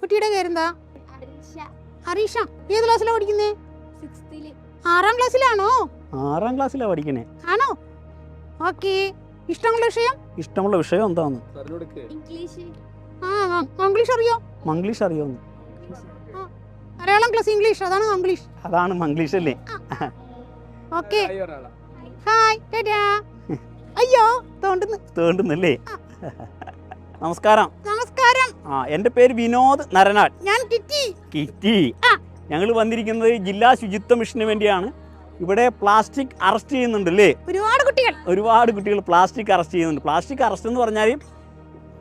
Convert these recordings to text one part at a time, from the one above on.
കുട്ടിയുടെ പേരെന്താ? ഹരീഷ ഏത് ക്ലാസ്സിലാ പഠിക്കുന്നേ? ആറാം ക്ലാസ്സിലാണോ ആറാം ക്ലാസ്സിലാ പഠിക്കണേ. ആണോ? ഓക്കെ. ഇഷ്ടമുള്ള വിഷയം? ഇഷ്ടമുള്ള വിഷയം എന്താന്ന്? ഇംഗ്ലീഷ്. ആ ആ, മംഗ്ലീഷ് അറിയോ? മംഗ്ലീഷ് അറിയാവുന്നു മലയാളം ക്ലാസ് ഇംഗ്ലീഷ്. അതാണ് മംഗ്ലീഷ്. അതാണ് മംഗ്ലീഷ് അല്ലേ? ഓക്കെ. ഹായ് ടാറ്റാ അയ്യോ തോണ്ടുന്നു. തേണ്ടുന്നല്ലേ? നമസ്കാരം. ആ എന്റെ പേര് വിനോദ് നരനാട്. ഞാൻ കിറ്റി. കിറ്റി. ഞങ്ങൾ വന്നിരിക്കുന്നത് ജില്ലാ ശുചിത്വ മിഷന് വേണ്ടിയാണ്. ഇവിടെ പ്ലാസ്റ്റിക് അറസ്റ്റ് ചെയ്യുന്നുണ്ടല്ലേ? ഒരുപാട് കുട്ടികൾ. ഒരുപാട് കുട്ടികൾ പ്ലാസ്റ്റിക് അറസ്റ്റ് ചെയ്യുന്നുണ്ട്. പ്ലാസ്റ്റിക് അറസ്റ്റ് എന്ന് പറഞ്ഞാൽ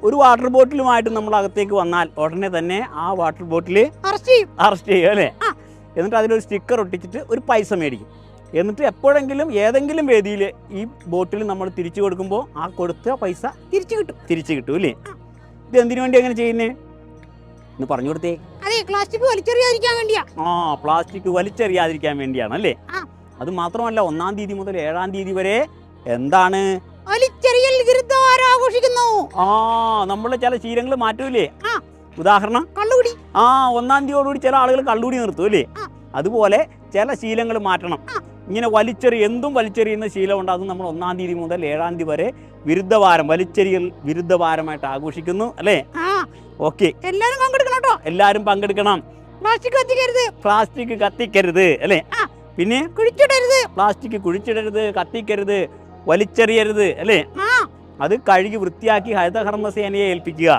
ഒരു വാട്ടർ ബോട്ടിലുമായിട്ട് നമ്മൾ അകത്തേക്ക് വന്നാൽ ഉടനെ തന്നെ ആ വാട്ടർ ബോട്ടിൽ അറസ്റ്റ് ചെയ്യും. അറസ്റ്റ് ചെയ്യും അല്ലേ? എന്നിട്ട് അതിലൊരു സ്റ്റിക്കർ ഒട്ടിച്ചിട്ട് ഒരു പൈസ മേടിക്കും. എന്നിട്ട് എപ്പോഴെങ്കിലും ഏതെങ്കിലും വേദിയിൽ ഈ ബോട്ടിൽ നമ്മൾ തിരിച്ചു കൊടുക്കുമ്പോൾ ആ കൊടുത്ത പൈസ തിരിച്ചു കിട്ടും. തിരിച്ചു കിട്ടും അല്ലേ? ഇത് എന്തിനു വേണ്ടി അങ്ങനെ ചെയ്യുന്നേ? എന്ന് പറഞ്ഞു കൊടുത്തേ. അതെ പ്ലാസ്റ്റിക് വലിച്ചെറിയാതിരിക്കാൻ വേണ്ടിയാ. ആ പ്ലാസ്റ്റിക് വലിച്ചെറിയാതിരിക്കാൻ വേണ്ടിയാണ് അല്ലേ. അത് മാത്രമല്ല ഒന്നാം തീയതി മുതൽ ഏഴാം തീയതി വരെ എന്താണ്? വലിച്ചെറിയൽ ആഘോഷിക്കുന്നു. ആ നമ്മളെ ചില ശീലങ്ങൾ മാറ്റൂലേ. ഉദാഹരണം കള്ളുകുടി. ആ ഒന്നാം തീയതിയോടുകൂടി ചില ആളുകൾ കള്ളുകുടി നിർത്തൂലേ അല്ലേ? അതുപോലെ ചില ശീലങ്ങൾ മാറ്റണം. ഇങ്ങനെ വലിച്ചെറി എന്തും വലിച്ചെറിയുന്ന ശീലമുണ്ട് അത് നമ്മൾ ഒന്നാം തീയതി മുതൽ ഏഴാം തീയതി വരെ വിരുദ്ധവാരം വലിച്ചെറിയൽ വിരുദ്ധവാരമായിട്ട് ആഘോഷിക്കുന്നു അല്ലേ? ഓക്കെ. എല്ലാരും പങ്കെടുക്കണം കേട്ടോ. എല്ലാവരും പങ്കെടുക്കണം. പ്ലാസ്റ്റിക് കത്തിക്കരുത്. പ്ലാസ്റ്റിക് കത്തിക്കരുത് അല്ലേ. പിന്നെ? കുഴിച്ചിടരുത്. പ്ലാസ്റ്റിക് കുഴിച്ചിടരുത് കത്തിക്കരുത് വലിച്ചെറിയരുത് അല്ലേ? അത് കഴുകി വൃത്തിയാക്കി ഹരിതകർമ്മസേനയെ ഏൽപ്പിക്കുക.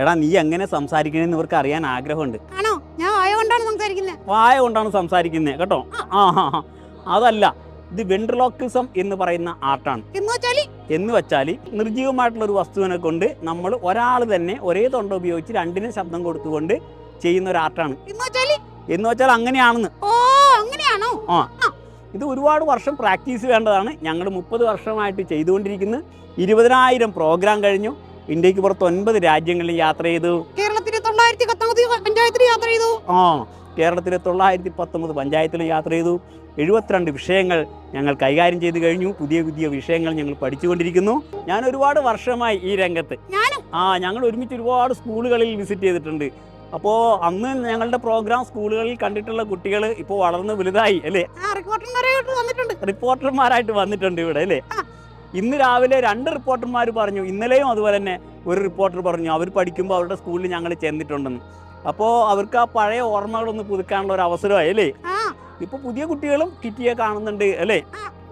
എടാ നീ എങ്ങനെ സംസാരിക്കണമെന്ന് ഇവർക്ക് അറിയാൻ ആഗ്രഹമുണ്ട്. കൊണ്ടാണ് സംസാരിക്കുന്നത് വായ കൊണ്ടാണ് സംസാരിക്കുന്നത് കേട്ടോ? ആ. ആ ആ. അതല്ല ഇത് വെൻട്രലോക്കിസം എന്ന് പറയുന്ന ആർട്ടാണ്. എന്ന് വെച്ചാൽ നിർജീവമായിട്ടുള്ള ഒരു വസ്തുവിനെ കൊണ്ട് നമ്മൾ ഒരാൾ തന്നെ ഒരേ തൊണ്ട ഉപയോഗിച്ച് രണ്ടിനും ശബ്ദം കൊടുത്തുകൊണ്ട് ചെയ്യുന്ന ഒരു ആർട്ടാണ്. എന്ന് വെച്ചാൽ അങ്ങനെയാണെന്ന്. ഓ അങ്ങനെയാണോ? ഇത് ഒരുപാട് വർഷം പ്രാക്ടീസ് വേണ്ടതാണ്. ഞങ്ങൾ മുപ്പത് വർഷമായിട്ട് ചെയ്തുകൊണ്ടിരിക്കുന്നു. ഇരുപതിനായിരം പ്രോഗ്രാം കഴിഞ്ഞു. ഇന്ത്യയ്ക്ക് പുറത്ത് ഒൻപത് രാജ്യങ്ങളിൽ യാത്ര ചെയ്തു. തൊള്ളായിരത്തി പത്തൊമ്പത് പഞ്ചായത്തിൽ യാത്ര ചെയ്തു. ആ കേരളത്തിലെ തൊള്ളായിരത്തി പത്തൊമ്പത് പഞ്ചായത്തിലും യാത്ര ചെയ്തു. എഴുപത്തിരണ്ട് വിഷയങ്ങൾ ഞങ്ങൾ കൈകാര്യം ചെയ്തു കഴിഞ്ഞു. പുതിയ പുതിയ വിഷയങ്ങൾ ഞങ്ങൾ പഠിച്ചുകൊണ്ടിരിക്കുന്നു. ഞാൻ ഒരുപാട് വർഷമായി ഈ രംഗത്ത്. ആ ഞങ്ങൾ ഒരുമിച്ച് ഒരുപാട് സ്കൂളുകളിൽ വിസിറ്റ് ചെയ്തിട്ടുണ്ട്. അപ്പോ അന്ന് ഞങ്ങളുടെ പ്രോഗ്രാം സ്കൂളുകളിൽ കണ്ടിട്ടുള്ള കുട്ടികൾ ഇപ്പോൾ വളർന്ന് വലുതായി അല്ലേ? ആ റിപ്പോർട്ടർമാരായിട്ട് വന്നിട്ടുണ്ട്. റിപ്പോർട്ടർമാരായിട്ട് വന്നിട്ടുണ്ട് ഇവിടെ അല്ലേ? ഇന്ന് രാവിലെ രണ്ട് റിപ്പോർട്ടർമാർ പറഞ്ഞു ഇന്നലെയും അതുപോലെ തന്നെ ഒരു റിപ്പോർട്ടർ പറഞ്ഞു അവർ പഠിക്കുമ്പോൾ അവരുടെ സ്കൂളിൽ ഞങ്ങൾ ചെന്നിട്ടുണ്ടെന്ന്. അപ്പോൾ അവർക്ക് ആ പഴയ ഓർമ്മകളൊന്ന് പുതുക്കാനുള്ള ഒരു അവസരമായി അല്ലേ? ഇപ്പൊ പുതിയ കുട്ടികളും കിറ്റിയെ കാണുന്നുണ്ട് അല്ലേ?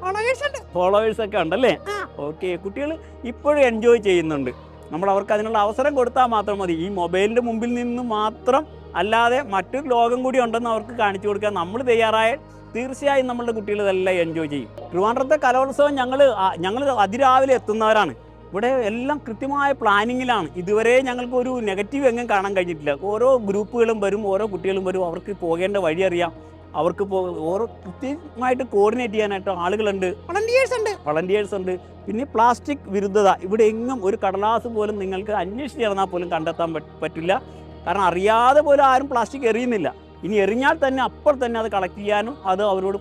ഫോളോവേഴ്സ് ഫോളോവേഴ്സ് ഒക്കെ ഉണ്ടല്ലേ അല്ലേ? ഓക്കെ കുട്ടികൾ ഇപ്പോഴും എൻജോയ് ചെയ്യുന്നുണ്ട്. നമ്മൾ അവർക്ക് അതിനുള്ള അവസരം കൊടുത്താൽ മാത്രം മതി. ഈ മൊബൈലിന്റെ മുമ്പിൽ നിന്ന് മാത്രം അല്ലാതെ മറ്റൊരു ലോകം കൂടി ഉണ്ടെന്ന് അവർക്ക് കാണിച്ചു കൊടുക്കാൻ നമ്മൾ തയ്യാറായാൽ തീർച്ചയായും നമ്മളുടെ കുട്ടികൾ ഇതെല്ലാം എൻജോയ് ചെയ്യും. തിരുവനന്തപുരത്തെ കലോത്സവം ഞങ്ങൾ ഞങ്ങൾ അതിരാവിലെ എത്തുന്നവരാണ്. ഇവിടെ എല്ലാം കൃത്യമായ പ്ലാനിങ്ങിലാണ് ഇതുവരെ ഞങ്ങൾക്ക് ഒരു നെഗറ്റീവ് എങ്ങും കാണാൻ കഴിഞ്ഞിട്ടില്ല. ഓരോ ഗ്രൂപ്പുകളും വരും ഓരോ കുട്ടികളും വരും. അവർക്ക് പോകേണ്ട വഴി അറിയാം. അവർക്ക് ഓരോ കൃത്യമായിട്ട് കോർഡിനേറ്റ് ചെയ്യാനായിട്ട് ആളുകളുണ്ട്. വളണ്ടിയേഴ്സ് ഉണ്ട്. വളണ്ടിയേഴ്സ് ഉണ്ട്. പിന്നെ പ്ലാസ്റ്റിക് വിരുദ്ധത. ഇവിടെ എങ്ങും ഒരു കടലാസ് പോലും നിങ്ങൾക്ക് അന്വേഷിച്ച് നടന്നാൽ പോലും കണ്ടെത്താൻ പറ്റില്ല. കാരണം അറിയാതെ പോലും ആരും പ്ലാസ്റ്റിക് എറിയുന്നില്ല. ഇനി എറിഞ്ഞാൽ തന്നെ അപ്പോൾ തന്നെ അത് കളക്ട് ചെയ്യാനും അത് അവരോട്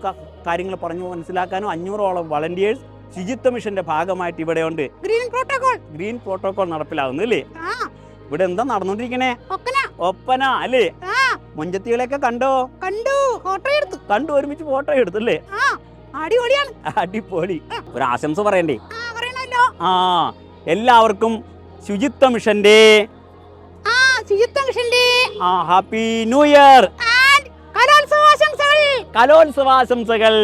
കാര്യങ്ങൾ പറഞ്ഞു മനസ്സിലാക്കാനും അഞ്ഞൂറോളം വളണ്ടിയേഴ്സ് ശുചിത്വ മിഷന്റെ ഭാഗമായിട്ട് ഇവിടെ ഉണ്ട്. ഗ്രീൻ പ്രോട്ടോകോൾ ഗ്രീൻ പ്രോട്ടോകോൾ നടപ്പിലാവുന്നു അല്ലേ? ഇവിടെ എന്താ നടന്നുകൊണ്ടിരിക്കണേ ഒക്കന ഒപ്പന അല്ലേ? മുഞ്ചത്തികളെയൊക്കെ കണ്ടോ? കണ്ടു. ഫോട്ടോ എടുത്തു. കണ്ടു ഒരുമിച്ച് ഫോട്ടോ എടുത്തു അല്ലേ? അടിപൊളിയാണ്. അടിപൊളി. ഒരു ആശംസ പറയണ്ടേ? ആ എല്ലാവർക്കും ശുചിത്വ മിഷന്റെ ആ ശുചിത്വ മിഷന്റെ. ആ ഹാപ്പി ന്യൂ ഇയർ. കലോത്സവാശംസകൾ. കലോത്സവാശംസകൾ.